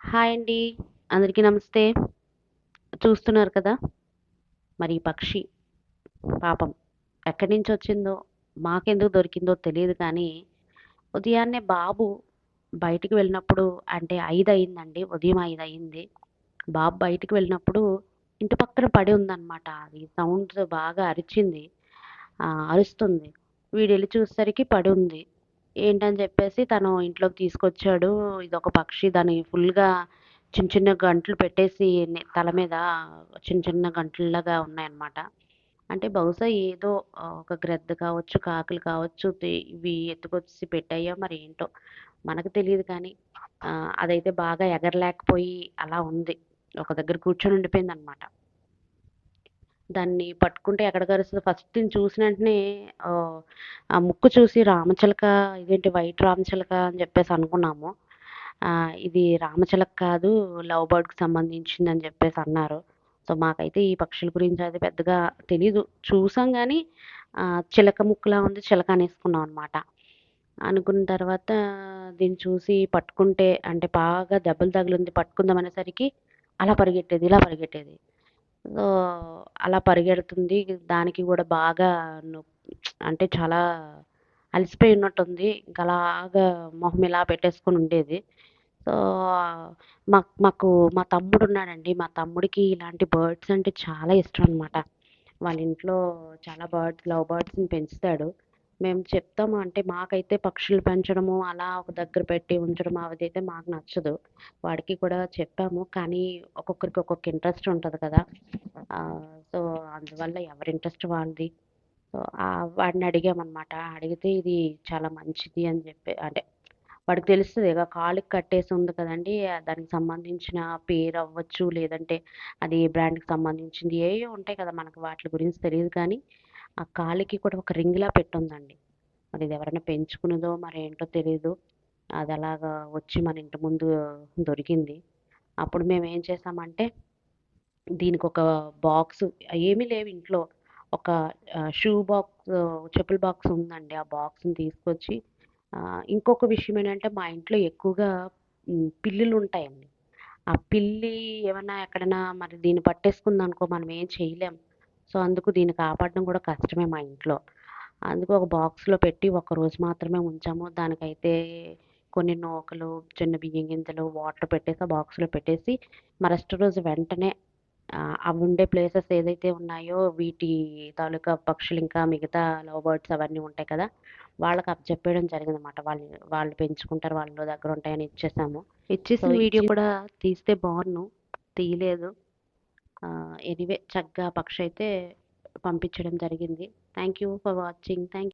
Hi అండి. అందరికీ నమస్తే. చూస్తున్నారు కదా! మరి పక్షి పాపం ఎక్కడి నుంచి వచ్చిందో మాకెందుకు దొరికిందో తెలియదు కానీ, ఉదయాన్నే బాబు బయటికి వెళ్ళినప్పుడు అంటే ఐదు అయిందండి. ఉదయం ఐదు అయింది. బాబు బయటికి వెళ్ళినప్పుడు ఇంటి పక్కన పడి ఉందన్నమాట అది సౌండ్ బాగా అరిచింది. అరుస్తుంది వీడు వెళ్ళి చూసేసరికి పడి ఉంది. ఏంటని చెప్పేసి తను ఇంట్లోకి తీసుకొచ్చాడు. ఇదొక పక్షి దాని ఫుల్‌గా చిన్న చిన్న గంటలు పెట్టేసి తల మీద చిన్న చిన్న గంటల్లాగా ఉన్నాయన్నమాట. అంటే బహుశా ఏదో ఒక గ్రద్ద కావచ్చు, కాకులు కావచ్చు ఇవి ఎత్తుకొచ్చి పెట్టాయో మరి ఏంటో మనకు తెలియదు కానీ అదైతే బాగా ఎగరలేకపోయి అలా ఉంది. ఒక దగ్గర కూర్చొని ఉండిపోయింది అనమాట దాన్ని పట్టుకుంటే ఎక్కడ కరుస్తుంది ఫస్ట్ నేను చూసిన వెంటనే ఆ ముక్కు చూసి రామచిలక ఇదేంటి వైట్ రామచిలక అని చెప్పేసి అనుకున్నాము. ఇది రామచిలక కాదు లవ్ బర్డ్‌కి అని చెప్పేసి అన్నారు. సో, మాకైతే ఈ పక్షుల గురించి అది పెద్దగా తెలీదు. చూసాం కానీ చిలక ముక్కులా ఉంది చిలక అనేసుకున్నాం అనమాట. అనుకున్న తర్వాత దీన్ని చూసి పట్టుకుంటే అంటే బాగా దెబ్బలు తగిలింది పట్టుకుందాం అనేసరికి అలా పరిగెట్టేది, ఇలా పరిగెట్టేది. అలా పరిగెడుతుంది. దానికి కూడా బాగా అంటే చాలా అలసిపోయి ఉన్నట్టుంది. ఇంకా అలాగా మొహం ఇలా పెట్టేసుకొని ఉండేది. సో, మా మాకు మా తమ్ముడు ఉన్నాడండి మా తమ్ముడికి ఇలాంటి బర్డ్స్ అంటే చాలా ఇష్టం అనమాట. వాళ్ళ ఇంట్లో చాలా బర్డ్స్, లవ్ బర్డ్స్‌ని పెంచుతాడు. మేము చెప్తాము అంటే మాకైతే పక్షులు పెంచడము, అలా ఒక దగ్గర పెట్టి ఉంచడం అవదైతే మాకు నచ్చదు. వాడికి కూడా చెప్పాము. కానీ ఒక్కొక్కరికి ఒక్కొక్క ఇంట్రెస్ట్ ఉంటుంది కదా! సో, అందువల్ల ఎవరి ఇంట్రెస్ట్ వాళ్ళది. సో, వాడిని అడిగామనమాట. అడిగితే ఇది చాలా మంచిది అని చెప్పి అంటే వాడికి తెలుస్తుంది ఇక కాలుకి కట్టేసి ఉంది కదండీ! దానికి సంబంధించిన పేరు అవ్వచ్చు, లేదంటే అది ఏ బ్రాండ్‌కి సంబంధించింది ఏవో ఉంటాయి కదా! మనకు వాటి గురించి తెలియదు కానీ, ఆ కాలికి కూడా ఒక రింగ్‌లా పెట్టుందండి. మరి ఇది ఎవరైనా పెంచుకున్నదో మరి ఏంటో తెలియదు అది అలాగా వచ్చి మన ఇంటి ముందు దొరికింది. అప్పుడు మేము ఏం చేసామంటే ఒక బాక్స్ ఏమీ లేవు ఇంట్లో. ఒక షూ బాక్స్ చెప్పుల బాక్స్ ఉందండి. ఆ బాక్స్‌ని తీసుకొచ్చి ఇంకొక విషయం ఏంటంటే మా ఇంట్లో ఎక్కువగా పిల్లులు ఉంటాయండి ఆ పిల్లి ఏమన్నా ఎక్కడైనా మరి దీన్ని పట్టేసుకుందనుకో మనం ఏం చేయలేం. సో, అందుకు దీన్ని కాపాడడం కూడా కష్టమే మా ఇంట్లో. అందుకు ఒక బాక్స్‌లో పెట్టి ఒకరోజు మాత్రమే ఉంచాము. దానికైతే కొన్ని నూకలు, చిన్న బియ్యం గింజలు, వాటర్ పెట్టేసి ఆ బాక్స్‌లో పెట్టేసి మరుసటి రోజు వెంటనే అవి ఉండే ప్లేసెస్ ఏదైతే ఉన్నాయో వీటి తాలూకా పక్షులు ఇంకా మిగతా లవ్ బర్డ్స్ అవన్నీ ఉంటాయి కదా! వాళ్ళకి అప్పజెప్పేయడం జరిగిందనమాట. వాళ్ళు వాళ్ళు పెంచుకుంటారు. వాళ్ళ దగ్గర ఉంటాయని ఇచ్చేసాము. ఇచ్చేసిన సో, వీడియో కూడా తీస్తే బావున్ను. తీయలేదు. ఎనీవే చక్కగా పక్షి అయితే పంపించడం జరిగింది. Thank you for watching. Thank